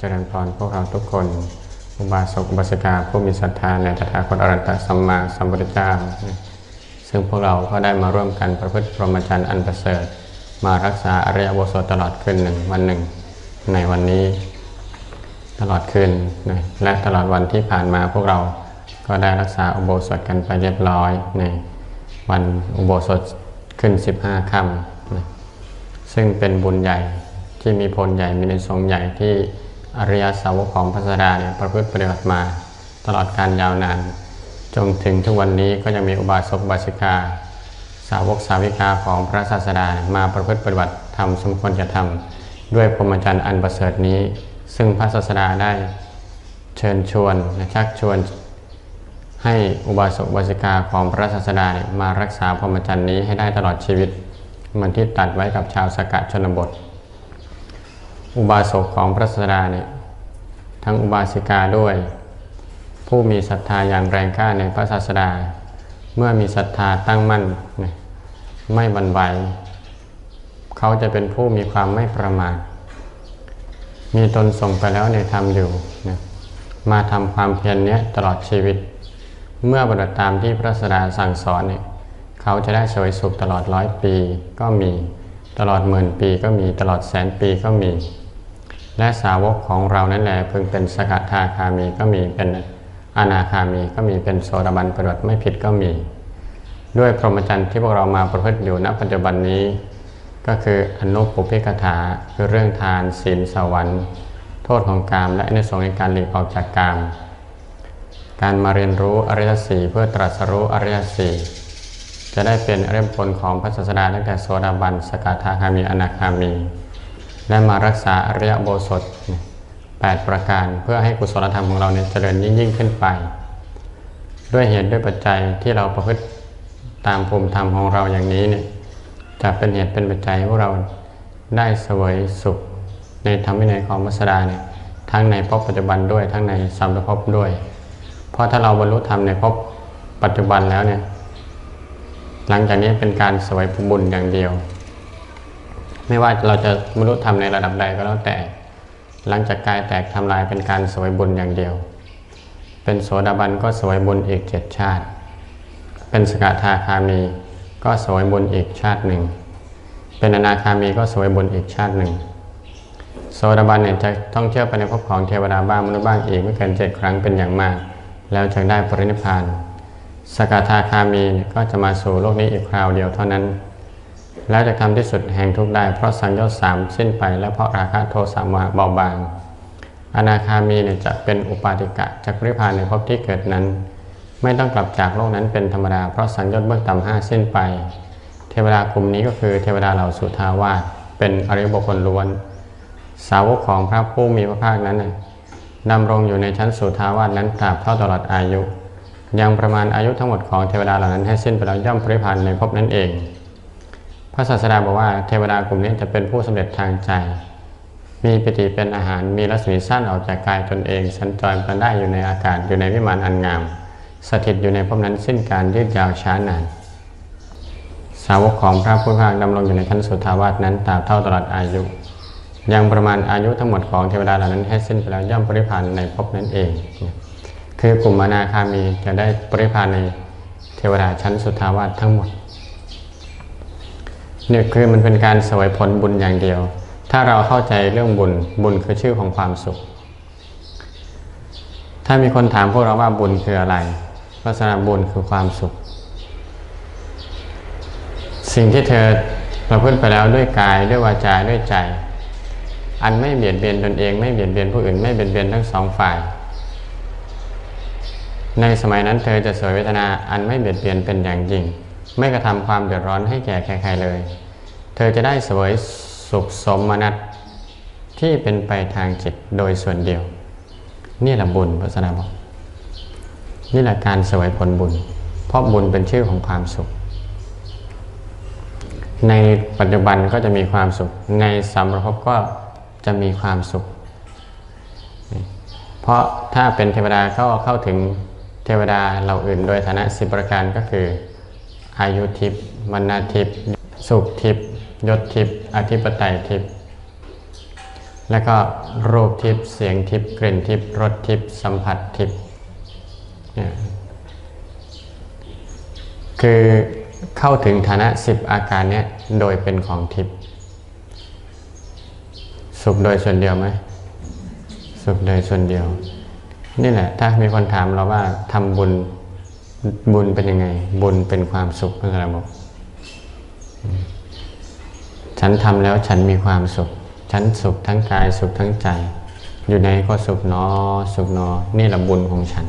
เจริญพรพวกเราทุกคนอุบาสกอุบาสิกาผู้มีศรัทธาในตถาคตอรันตสัมมาสัมพุทธเจ้า ซึ่งพวกเราก็ได้มาร่วมกันประพฤติพรหมจรรย์อันประเสริฐ มารักษาอริยโสตลอดคืนหนึ่งวันหนึ่ง ในวันนี้ตลอดคืนนะและตลอดวันที่ผ่านมาพวกเราก็ได้รักษาอุโบสถกันไปเรียบร้อยในวันอุโบสถขึ้น 15ค่ำนะซึ่งเป็นบุญใหญ่ที่มีผลใหญ่มีในทรงใหญ่ที่ อริยสาวกของพระสดาเนี่ยประพฤติปฏิบัติมา ตลอดการยาวนานจนถึงทุกวันนี้ก็ยังมีอุบาสกบาสิกา สาวกสาวิกาของพระศาสดามาประพฤติปฏิบัติธรรมสมควรจะทำด้วยพรหมจรรย์อันประเสริฐนี้ ซึ่งพระศาสดาได้เชิญชวนและชักชวนให้อุบาสกบาสิกาของพระศาสดามารักษาพรหมจรรย์นี้ให้ได้ตลอดชีวิตเหมือนที่ตัดไว้กับชาวสกัดชนบท อุบาสกของพระศาสดาเนี่ยทั้งอุบาสิกาด้วย ผู้มีศรัทธาอย่างแรงกล้าในพระศาสดา เมื่อมีศรัทธาตั้งมั่นไม่บันไหวเขาจะเป็นผู้มีความไม่ประมาทมีตนส่งไปแล้วในธรรมอยู่นะมาทำความเพียรเนี้ยตลอดชีวิต เมื่อบรตามที่พระศาสดาสั่งสอนเนี่ยเขาจะได้สวยสุขตลอดร้อยปีก็มีตลอดหมื่นปีก็มีตลอดแสนปีก็มี และสาวกของเรานั่นแหละเพิ่งเป็นสกทาคามีก็มีเป็นอนาคามีก็มีเป็นโสดาบันปฏิบัติไม่ผิดก็มี ด้วยพรหมจรรย์ที่พวกเรามาประพฤติอยู่ณปัจจุบันนี้ ก็คืออนุปปิกถาคือเรื่องทานศีลสวรรค์โทษของกามและในสงส์ในการหลีกออกจากกาม การมาเรียนรู้อริยสีเพื่อตรัสรู้อริยสีจะได้เป็นอริยผลของพระศาสดาตั้งแต่โสดาบันสกทาคามีอนาคามี และมารักษาอริยโบสถ8ประการเพื่อให้กุศลธรรมของเราเนี่ยเจริญยิ่งยิ่งขึ้นไป ด้วยเหตุด้วยปัจจัยที่เราประพฤติตามภูมิธรรมของเราอย่างนี้เนี่ยจะเป็นเหตุเป็นปัจจัยให้เราได้เสวยสุข ในธรรมวินัยของมัสดาเนี่ยทั้งในภพปัจจุบันด้วยทั้งในสัมภพด้วย เพราะถ้าเราบรรลุธรรมในภพปัจจุบันแล้วเนี่ยหลังจากนี้เป็นการเสวยบุญอย่างเดียว ไม่ว่าเราจะบรรลุธรรมในระดับใดก็แล้วแต่ หลังจากกายแตกทำลายเป็นการสวยบุญอย่างเดียว เป็นโสดาบันก็สวยบุญอีกเจ็ดชาติ เป็นสกทาคามีก็สวยบุญอีกชาติหนึ่ง เป็นอนาคามีก็สวยบุญอีกชาติหนึ่ง โสดาบันเนี่ยจะท่องเที่ยวไปในภพของเทวดาบ้างมนุษย์บ้างอีกไม่เกินเจ็ดครั้งเป็นอย่างมาก แล้วจึงได้ปรินิพานสกทาคามีก็จะมาสู่โลกนี้อีกคราวเดียวเท่านั้น แล้วจะทำที่สุดแห่งทุกได้ เพราะสังโยชน์สามสิ้นไป และเพราะราคะโทสะโมหะเบาบาง อนาคามีเนี่ยจะเป็นอุปาติกะจากปริพานในภพที่เกิดนั้น ไม่ต้องกลับจากโลกนั้นเป็นธรรมดา เพราะสังโยชน์เบื้องต่ำห้าสิ้นไป เทวดากลุ่มนี้ก็คือเทวดาเหล่าสุทาวาสเป็นอริยบุคคลล้วน สาวกของพระผู้มีพระภาคนั้นน่ะดำรงอยู่ในชั้นสุทาวาสนั้นตราบเท่าตลอดอายุ ยังประมาณอายุทั้งหมดของเทวดาเหล่านั้นให้สิ้นไปแล้วย่อมปริพันธ์ในภพนั้นเอง ระศาสดาบอกว่าเทวดากลุ่มนี้จะเป็นผู้สำเร็จทางใจ มีปิติเป็นอาหารมีรัศมีสั้นออกจากกายตนเองสัญจรไปได้อยู่ในอากาศอยู่ในวิมานอันงาม สถิตอยู่ในภพนั้นสิ้นการยืดยาวช้านาน สาวกของพระพุทธเจ้าดำรงอยู่ในชั้นสุทาวาสนั้นตราบเท่าตลอดอายุ ยังประมาณอายุทั้งหมดของเทวดาเหล่านั้นให้สิ้นไปแล้วย่อมปริพันธ์ในภพนั้นเอง คือกลุ่มอนาคามีจะได้ปริพันธ์ในเทวดาชั้นสุทาวาสทั้งหมด เนี่ยคือมันเป็นการสวยผลบุญอย่างเดียว ถ้าเราเข้าใจเรื่องบุญ บุญคือชื่อของความสุข ถ้ามีคนถามพวกเราว่าบุญคืออะไรลักษณะบุญคือความสุข สิ่งที่เธอประพฤติไปแล้วด้วยกายด้วยวาจาด้วยใจ อันไม่เบียดเบียนตนเอง ไม่เบียดเบียนผู้อื่นไม่เบียดเบียนทั้งสองฝ่าย ในสมัยนั้นเธอจะสวยเวทนาอันไม่เบียดเบียนเป็นอย่างยิ่ง ไม่กระทำความเดือดร้อนให้แก่ใครๆเลย เธอจะได้สวยสุขสมนัตที่เป็นไปทางจิตโดยส่วนเดียว นี่แหละบุญพระสนาบอกนี่แหละการสวยผลบุญ เพราะบุญเป็นชื่อของความสุข ในปัจจุบันก็จะมีความสุข ในสัมรภพก็จะมีความสุข เพราะถ้าเป็นเทวดาก็เข้าถึงเทวดาเหล่าอื่น โดยฐานะสิบประการก็คือ อายุทิพย์มรณทิพย์สุขทิพย์ยศทิพย์อธิปไตยทิพย์แล้วก็รูปทิพย์เสียงทิพย์กลิ่นทิพย์รสทิพย์สัมผัสทิพย์เนี่ยคือเข้าถึงฐานะสิบอาการเนี้ยโดยเป็นของทิพย์สุขโดยส่วนเดียวไหมสุขโดยส่วนเดียว นี่แหละ ถ้ามีคนถามเราว่าทำบุญ บุญเป็นยังไง บุญเป็นความสุขเพื่ออะไรบอกฉันทำแล้วฉันมีความสุข ฉันสุขทั้งกายสุขทั้งใจ อยู่ในก็สุขเนอ สุขเนอ นี่แหละบุญของฉัน